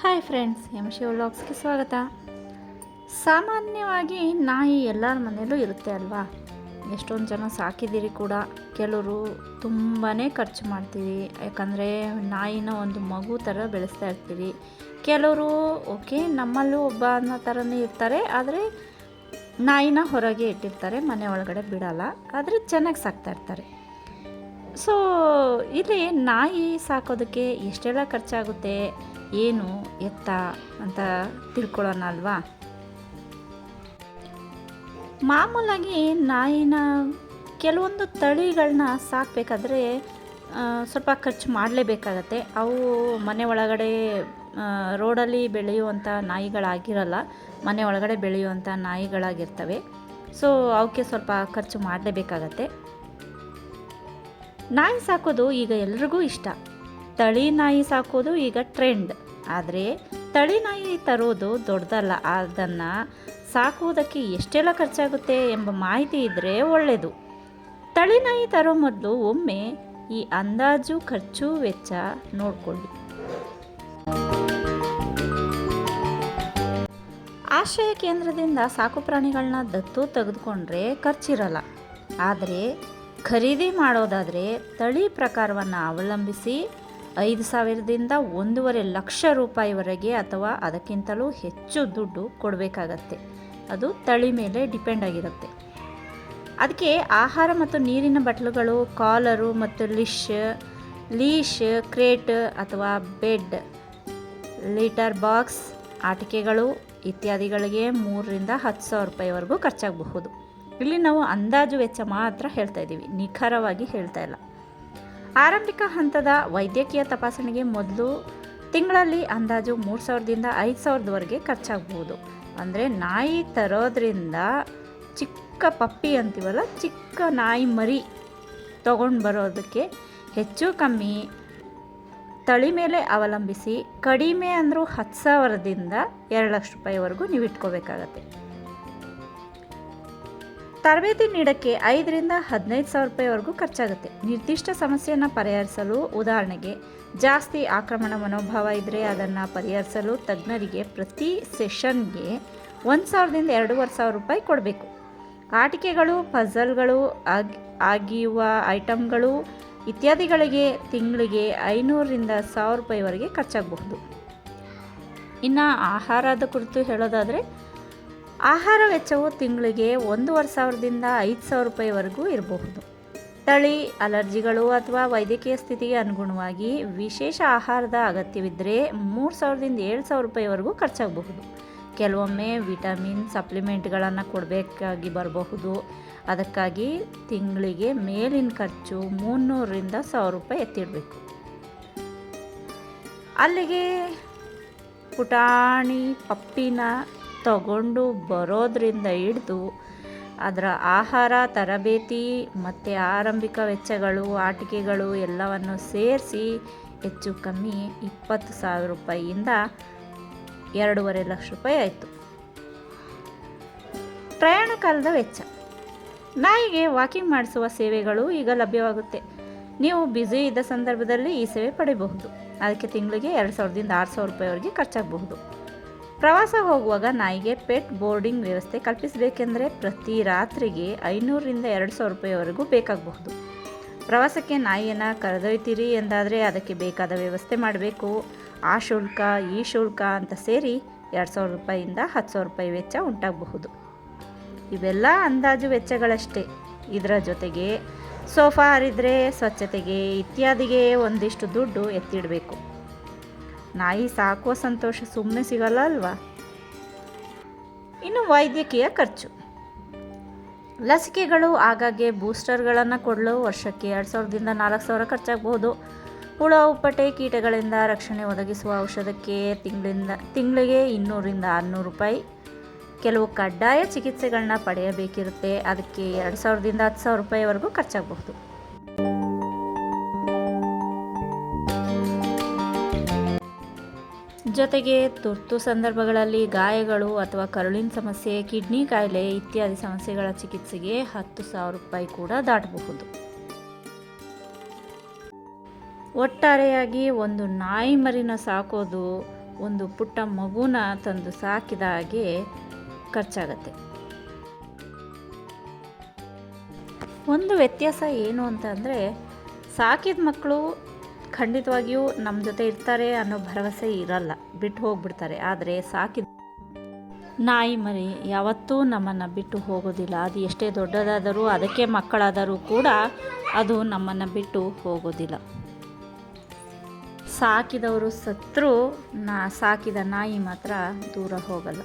Hi friends M ಶಿ ವ್ಲಾಗ್ಸ್ಗೆ ಸ್ವಾಗತ. ಸಾಮಾನ್ಯವಾಗಿ ನಾಯಿ ಎಲ್ಲರ ಮನೆಯಲ್ಲೂ ಇರುತ್ತೆ ಅಲ್ವಾ? ಎಷ್ಟೊಂದು ಜನ ಸಾಕಿದ್ದೀರಿ ಕೂಡ. ಕೆಲವರು ತುಂಬಾ ಖರ್ಚು ಮಾಡ್ತೀವಿ ಯಾಕಂದರೆ ನಾಯಿನ ಒಂದು ಮಗು ಥರ ಬೆಳೆಸ್ತಾ ಇರ್ತೀವಿ ಕೆಲವರು, ಓಕೆ, ನಮ್ಮಲ್ಲೂ ಒಬ್ಬ ಅನ್ನೋ ಥರನೇ ಇರ್ತಾರೆ. ಆದರೆ ನಾಯಿನ ಹೊರಗೆ ಇಟ್ಟಿರ್ತಾರೆ, ಮನೆ ಒಳಗಡೆ ಬಿಡಲ್ಲ. ಆದರೆ ಚೆನ್ನಾಗಿ ಸಾಕ್ತಾ ಇರ್ತಾರೆ. ಸೊ ಇಲ್ಲಿ ನಾಯಿ ಸಾಕೋದಕ್ಕೆ ಎಷ್ಟೆಲ್ಲ ಖರ್ಚಾಗುತ್ತೆ? ಏನು ಎತ್ತ ಅಂತ ತಿಳ್ಕೊಳ್ಳೋಣ ಅಲ್ವಾ? ಮಾಮೂಲಾಗಿ ನಾಯಿನ ಕೆಲವೊಂದು ತಳಿಗಳನ್ನ ಸಾಕಬೇಕಾದ್ರೆ ಸ್ವಲ್ಪ ಖರ್ಚು ಮಾಡಲೇಬೇಕಾಗತ್ತೆ. ಅವು ಮನೆ ಒಳಗಡೆ ರೋಡಲ್ಲಿ ಬೆಳೆಯುವಂಥ ನಾಯಿಗಳಾಗಿರಲ್ಲ, ಮನೆ ಒಳಗಡೆ ಬೆಳೆಯುವಂಥ ನಾಯಿಗಳಾಗಿರ್ತವೆ. ಸೊ, ಅವಕ್ಕೆ ಸ್ವಲ್ಪ ಖರ್ಚು ಮಾಡಲೇಬೇಕಾಗತ್ತೆ. ನಾಯಿ ಸಾಕೋದು ಈಗ ಎಲ್ರಿಗೂ ಇಷ್ಟ. ತಳಿ ನಾಯಿ ಸಾಕೋದು ಈಗ ಟ್ರೆಂಡ್. ಆದರೆ ತಳಿ ನಾಯಿ ತರೋದು ದೊಡ್ಡದಲ್ಲ. ಅದನ್ನು ಸಾಕುವುದಕ್ಕೆ ಎಷ್ಟೆಲ್ಲ ಖರ್ಚಾಗುತ್ತೆ ಎಂಬ ಮಾಹಿತಿ ಇದ್ದರೆ ಒಳ್ಳೆಯದು ತಳಿ ನಾಯಿ ತರೋ ಮೊದಲು ಒಮ್ಮೆ ಈ ಅಂದಾಜು ಖರ್ಚು ವೆಚ್ಚ ನೋಡಿಕೊಳ್ಳಿ. ಆಶ್ರಯ ಕೇಂದ್ರದಿಂದ ಸಾಕು ಪ್ರಾಣಿಗಳನ್ನ ದತ್ತು ತೆಗೆದುಕೊಂಡ್ರೆ ಖರ್ಚಿರಲ್ಲ. ಆದರೆ ಖರೀದಿ ಮಾಡೋದಾದರೆ ತಳಿ ಪ್ರಕಾರವನ್ನು ಅವಲಂಬಿಸಿ ಐದು ಸಾವಿರದಿಂದ ಒಂದೂವರೆ ಲಕ್ಷ ರೂಪಾಯಿವರೆಗೆ ಅಥವಾ ಅದಕ್ಕಿಂತಲೂ ಹೆಚ್ಚು ದುಡ್ಡು ಕೊಡಬೇಕಾಗತ್ತೆ. ಅದು ತಳಿ ಮೇಲೆ ಡಿಪೆಂಡ್ ಆಗಿರುತ್ತೆ. ಅದಕ್ಕೆ ಆಹಾರ ಮತ್ತು ನೀರಿನ ಬಟ್ಲುಗಳು, ಕಾಲರು ಮತ್ತು ಲಿಶ್, ಲೀಶ್, ಕ್ರೇಟ್ ಅಥವಾ ಬೆಡ್, ಲೀಟರ್ ಬಾಕ್ಸ್, ಆಟಿಕೆಗಳು ಇತ್ಯಾದಿಗಳಿಗೆ ಮೂರರಿಂದ ಹತ್ತು ಸಾವಿರ ರೂಪಾಯಿವರೆಗೂ ಖರ್ಚಾಗಬಹುದು. ಇಲ್ಲಿ ನಾವು ಅಂದಾಜು ವೆಚ್ಚ ಮಾತ್ರ ಹೇಳ್ತಾ ಇದ್ದೀವಿ. ನಿಖರವಾಗಿ ಹೇಳ್ತಾ ಇಲ್ಲ. ಆರಂಭಿಕ ಹಂತದ ವೈದ್ಯಕೀಯ ತಪಾಸಣೆಗೆ ಮೊದಲು ತಿಂಗಳಲ್ಲಿ ಅಂದಾಜು ಮೂರು ಸಾವಿರದಿಂದ ಐದು ಸಾವಿರದವರೆಗೆ ಖರ್ಚಾಗಬಹುದು ಅಂದರೆ ನಾಯಿ ತರೋದ್ರಿಂದ ಚಿಕ್ಕ ಪಪ್ಪಿ ಅಂತೀವಲ್ಲ, ಚಿಕ್ಕ ನಾಯಿ ಮರಿ ತಗೊಂಡು ಬರೋದಕ್ಕೆ ಹೆಚ್ಚು ಕಮ್ಮಿ ತಳಿ ಮೇಲೆ ಅವಲಂಬಿಸಿ ಕಡಿಮೆ ಅಂದರೂ ಹತ್ತು ಸಾವಿರದಿಂದ ಎರಡು ಲಕ್ಷ ರೂಪಾಯಿವರೆಗೂ ನೀವು ಇಟ್ಕೋಬೇಕಾಗತ್ತೆ. ತರಬೇತಿ ನೀಡೋಕ್ಕೆ ಐದರಿಂದ ಹದಿನೈದು ಸಾವಿರ ರೂಪಾಯಿವರೆಗೂ ಖರ್ಚಾಗುತ್ತೆ. ನಿರ್ದಿಷ್ಟ ಸಮಸ್ಯೆಯನ್ನು ಪರಿಹರಿಸಲು ಉದಾಹರಣೆಗೆ, ಜಾಸ್ತಿ ಆಕ್ರಮಣ ಮನೋಭಾವ ಇದ್ದರೆ ಅದನ್ನು ಪರಿಹರಿಸಲು ತಜ್ಞರಿಗೆ ಪ್ರತಿ ಸೆಷನ್ಗೆ ಒಂದು ಸಾವಿರದಿಂದ ಎರಡೂವರೆ ಸಾವಿರ ರೂಪಾಯಿ ಕೊಡಬೇಕು. ಆಟಿಕೆಗಳು ಪಝಲ್ಗಳು ಆಗಿ ಆಗಿಯುವ ಐಟಮ್ಗಳು ಇತ್ಯಾದಿಗಳಿಗೆ ತಿಂಗಳಿಗೆ ಐನೂರರಿಂದ ಸಾವಿರ ರೂಪಾಯಿವರೆಗೆ ಖರ್ಚಾಗಬಹುದು. ಇನ್ನು ಆಹಾರದ ಕುರಿತು ಹೇಳೋದಾದರೆ ಆಹಾರ ವೆಚ್ಚವು ತಿಂಗಳಿಗೆ ಒಂದೂವರೆ ಸಾವಿರದಿಂದ ಐದು ಸಾವಿರ ರೂಪಾಯಿವರೆಗೂ ಇರಬಹುದು. ತಳಿ, ಅಲರ್ಜಿಗಳು ಅಥವಾ ವೈದ್ಯಕೀಯ ಸ್ಥಿತಿಗೆ ಅನುಗುಣವಾಗಿ ವಿಶೇಷ ಆಹಾರದ ಅಗತ್ಯವಿದ್ದರೆ ಮೂರು ಸಾವಿರದಿಂದ ಏಳು ಸಾವಿರ ರೂಪಾಯಿವರೆಗೂ ಖರ್ಚಾಗಬಹುದು. ಕೆಲವೊಮ್ಮೆ ವಿಟಮಿನ್ ಸಪ್ಲಿಮೆಂಟ್ಗಳನ್ನು ಕೊಡಬೇಕಾಗಿ ಬರಬಹುದು. ಅದಕ್ಕಾಗಿ ತಿಂಗಳಿಗೆ ಮೇಲಿನ ಖರ್ಚು ಮುನ್ನೂರರಿಂದ ಸಾವಿರ ರೂಪಾಯಿ ಎತ್ತಿಡಬೇಕು. ಅಲ್ಲಿಗೆ ಪುಟಾಣಿ, ಪಪ್ಪಿನ ತಗೊಂಡು ಬರೋದರಿಂದ ಹಿಡಿದು ಅದರ ಆಹಾರ, ತರಬೇತಿ ಮತ್ತು ಆರಂಭಿಕ ವೆಚ್ಚಗಳು, ಆಟಿಕೆಗಳು ಎಲ್ಲವನ್ನು ಸೇರಿಸಿ ಹೆಚ್ಚು ಕಮ್ಮಿ ಇಪ್ಪತ್ತು ಸಾವಿರ ರೂಪಾಯಿಯಿಂದ ಎರಡೂವರೆ ಲಕ್ಷ ರೂಪಾಯಿ ಆಯಿತು. ಪ್ರಯಾಣ ಕಾಲದ ವೆಚ್ಚ. ನಾಯಿಗೆ ವಾಕಿಂಗ್ ಮಾಡಿಸುವ ಸೇವೆಗಳು ಈಗ ಲಭ್ಯವಾಗುತ್ತೆ. ನೀವು ಬ್ಯುಸಿ ಇದ್ದ ಸಂದರ್ಭದಲ್ಲಿ ಈ ಸೇವೆ ಪಡೆಯಬಹುದು. ಅದಕ್ಕೆ ತಿಂಗಳಿಗೆ ಎರಡು ಸಾವಿರದಿಂದ ಆರು ಸಾವಿರ ರೂಪಾಯಿವರೆಗೆ ಖರ್ಚಾಗಬಹುದು. ಪ್ರವಾಸ ಹೋಗುವಾಗ ನಾಯಿಗೆ ಪೆಟ್ ಬೋರ್ಡಿಂಗ್ ವ್ಯವಸ್ಥೆ ಕಲ್ಪಿಸಬೇಕೆಂದರೆ ಪ್ರತಿ ರಾತ್ರಿಗೆ ಐನೂರರಿಂದ ಎರಡು ಸಾವಿರ ರೂಪಾಯಿವರೆಗೂ ಬೇಕಾಗಬಹುದು. ಪ್ರವಾಸಕ್ಕೆ ನಾಯಿಯನ್ನು ಕರೆದೊಯ್ತೀರಿ ಎಂದಾದರೆ ಅದಕ್ಕೆ ಬೇಕಾದ ವ್ಯವಸ್ಥೆ ಮಾಡಬೇಕು. ಆ ಶುಲ್ಕ, ಈ ಶುಲ್ಕ ಅಂತ ಸೇರಿ ಎರಡು ಸಾವಿರ ರೂಪಾಯಿಯಿಂದ ಹತ್ತು ಸಾವಿರ ರೂಪಾಯಿ ವೆಚ್ಚ ಉಂಟಾಗಬಹುದು. ಇವೆಲ್ಲ ಅಂದಾಜು ವೆಚ್ಚಗಳಷ್ಟೇ. ಇದರ ಜೊತೆಗೆ ಸೋಫಾ ಹರಿದ್ರೆ ಸ್ವಚ್ಛತೆಗೆ ಇತ್ಯಾದಿಗೆ ಒಂದಿಷ್ಟು ದುಡ್ಡು ಎತ್ತಿಡಬೇಕು. ನಾಯಿ ಸಾಕುವ ಸಂತೋಷ ಸುಮ್ಮನೆ ಸಿಗಲ್ಲ ಅಲ್ವಾ? ಇನ್ನು ವೈದ್ಯಕೀಯ ಖರ್ಚು. ಲಸಿಕೆಗಳು ಆಗಾಗ್ಗೆ ಬೂಸ್ಟರ್ಗಳನ್ನು ಕೊಡಲು. ವರ್ಷಕ್ಕೆ ಎರಡು ಸಾವಿರದಿಂದ ನಾಲ್ಕು ಸಾವಿರ ಖರ್ಚಾಗಬಹುದು ಹುಳ ಉಪ್ಪಟೆ ಕೀಟಗಳಿಂದ ರಕ್ಷಣೆ ಒದಗಿಸುವ ಔಷಧಕ್ಕೆ ತಿಂಗಳಿಂದ, ತಿಂಗಳಿಗೆ ಇನ್ನೂರಿಂದ ಆರುನೂರು ರೂಪಾಯಿ. ಕೆಲವು ಕಡ್ಡಾಯ ಚಿಕಿತ್ಸೆಗಳನ್ನ ಪಡೆಯಬೇಕಿರುತ್ತೆ. ಅದಕ್ಕೆ ಎರಡು ಸಾವಿರದಿಂದ ಹತ್ತು ಸಾವಿರ ರೂಪಾಯಿವರೆಗೂ ಖರ್ಚಾಗಬಹುದು. ಜೊತೆಗೆ ತುರ್ತು ಸಂದರ್ಭಗಳಲ್ಲಿ ಗಾಯಗಳು ಅಥವಾ ಕರುಳಿನ ಸಮಸ್ಯೆ, ಕಿಡ್ನಿ ಕಾಯಿಲೆ ಇತ್ಯಾದಿ ಸಮಸ್ಯೆಗಳ ಚಿಕಿತ್ಸೆಗೆ ಹತ್ತು ಸಾವಿರ ರೂಪಾಯಿ ಕೂಡ ದಾಟಬಹುದು. ಒಟ್ಟಾರೆಯಾಗಿ ಒಂದು ನಾಯಿ ಮರಿನ ಸಾಕೋದು ಒಂದು ಪುಟ್ಟ ಮಗುನ ತಂದು ಸಾಕಿದ ಹಾಗೆ ಖರ್ಚಾಗತ್ತೆ. ಒಂದು ವ್ಯತ್ಯಾಸ ಏನು ಅಂತಂದರೆ ಸಾಕಿದ ಮಕ್ಕಳು ಖಂಡಿತವಾಗಿಯೂ ನಮ್ಮ ಜೊತೆ ಇರ್ತಾರೆ ಅನ್ನೋ ಭರವಸೆ ಇರಲ್ಲ. ಬಿಟ್ಟು ಹೋಗ್ಬಿಡ್ತಾರೆ. ಆದರೆ ಸಾಕಿದ ನಾಯಿ ಮರಿ ಯಾವತ್ತೂ ನಮ್ಮನ್ನು ಬಿಟ್ಟು ಹೋಗೋದಿಲ್ಲ. ಅದು ಎಷ್ಟೇ ದೊಡ್ಡದಾದರೂ, ಅದಕ್ಕೆ ಮಕ್ಕಳಾದರೂ ಕೂಡ ಅದು ನಮ್ಮನ್ನು ಬಿಟ್ಟು ಹೋಗೋದಿಲ್ಲ. ಸಾಕಿದವರು ಸತ್ರು, ನಾ ಸಾಕಿದ ನಾಯಿ ಮಾತ್ರ ದೂರ ಹೋಗಲ್ಲ.